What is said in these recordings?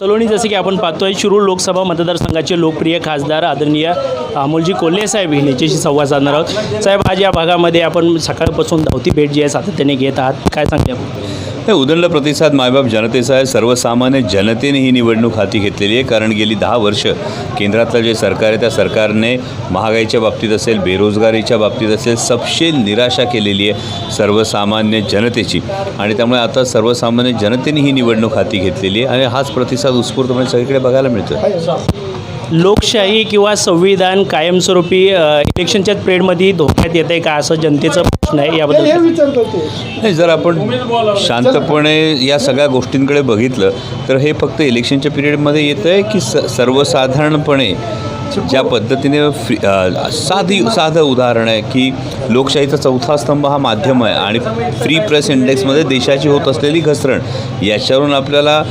सलोनी जसे की आपण पाहतोय शिरूर लोकसभा मतदारसंघाचे लोकप्रिय खासदार आदरणीय अमोलजी कोल्हे साहेब हे याच्याशी संवाद साधणार आहोत. साहेब आज या भागामध्ये आपण सकाळपासून धावती भेट जी आहे सातत्याने घेत आहात. काय सांगते आपण? हे उदंड प्रतिसाद मायबाप जनतेचा आहे. सर्वसामान्य जनतेने ही निवडणूक हाती घेतलेली आहे. कारण गेली दहा वर्ष केंद्रातलं जे सरकार आहे त्या सरकारने महागाईच्या बाबतीत असेल बेरोजगारीच्या बाबतीत असेल सपशेल निराशा केलेली आहे सर्वसामान्य जनतेची. आणि त्यामुळे आता सर्वसामान्य जनतेने ही निवडणूक हाती घेतलेली आहे. आणि हाच प्रतिसाद उत्स्फूर्तपणे सगळीकडे बघायला मिळतो लोकशाही किंवा संविधान कायमस्वरूपी इलेक्शनच्या पिरियडमध्ये धोक्यात येत आहे का? असं जनतेचा प्रश्न आहे याबद्दल. नाही जर आपण शांतपणे या सगळ्या गोष्टींकडे बघितलं तर हे फक्त इलेक्शनच्या पिरियडमध्ये येतं आहे की स सर्वसाधारणपणे ज्या पद्धतीने फ्री साधी साधं उदाहरण आहे की लोकशाहीचा चौथा स्तंभ हा माध्यम आहे आणि फ्री प्रेस इंडेक्समध्ये देशाची होत असलेली घसरण याच्यावरून आपल्याला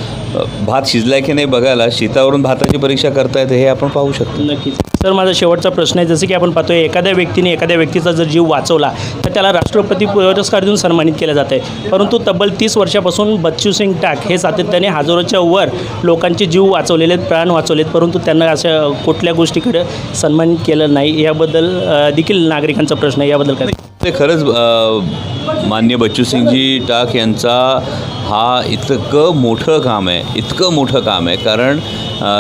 भात शिजलाय की नाही बघायला शेतावरून भाताची परीक्षा करता येते हे आपण पाहू शकतो. नक्कीच. सर माझा शेवटचा प्रश्न आहे जसं की आपण पाहतोय एखाद्या व्यक्तीने एखाद्या व्यक्तीचा जर जीव वाचवला तर त्याला राष्ट्रपती पुरस्कार देऊन सन्मानित केलं जातं आहे. परंतु तब्बल तीस वर्षापासून बच्चू सिंग टाक हे सातत्याने हजारोच्या वर लोकांचे जीव वाचवलेले आहेत प्राण वाचवलेत परंतु त्यांना अशा कुठल्या गोष्टीकडे सन्मानित केलं नाही याबद्दल देखील नागरिकांचा प्रश्न आहे याबद्दल काय? ते खरंच मान्य बच्चू सिंगजी टाक यांचा हा इतकं मोठं काम आहे इतकं मोठं काम आहे. कारण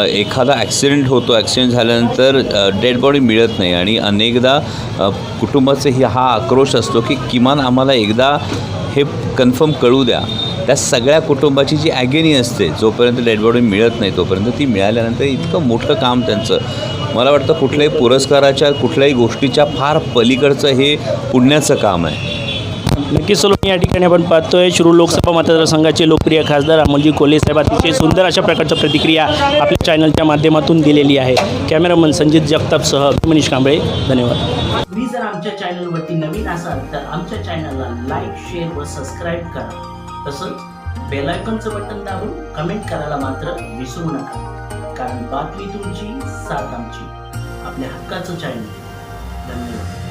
एखादा ॲक्सिडेंट होतो ॲक्सिडेंट झाल्यानंतर डेड बॉडी मिळत नाही. आणि अनेकदा अ, कुटुंबाचे ही हा आक्रोश असतो की किमान आम्हाला एकदा हे कन्फर्म कळू द्या. त्या सगळ्या कुटुंबाची जी ॲगेनी असते जोपर्यंत डेड बॉडी मिळत नाही तोपर्यंत ती मिळाल्यानंतर इतकं मोठं काम त्यांचं. मला वाटतं कुठल्याही पुरस्काराच्या कुठल्याही गोष्टीच्या फार पलीकडचं हे पुण्याचं काम आहे. नक्कीच सलोनी या ठिकाणी आपण पाहतोय. शिरूर लोकसभा मतदारसंघाचे लोकप्रिय खासदार अमोलजी कोल्हे साहेब अतिशय सुंदर अशा प्रकारच्या प्रतिक्रिया आपल्या चॅनलच्या माध्यमातून दिलेली आहे. कॅमेरामन संजित जगतापसह मनीष कांबळे. धन्यवाद. तुम्ही जर आमच्या चॅनलवरती नवीन असाल तर आमच्या चॅनलला लाईक शेअर व सबस्क्राईब करा. तसंच बेलायकॉनचं बटन दाबून कमेंट करायला मात्र विसरू नका. कारण बातमी तुमची साथ आमची. आपल्या हक्काचं चॅनल धन्यवाद.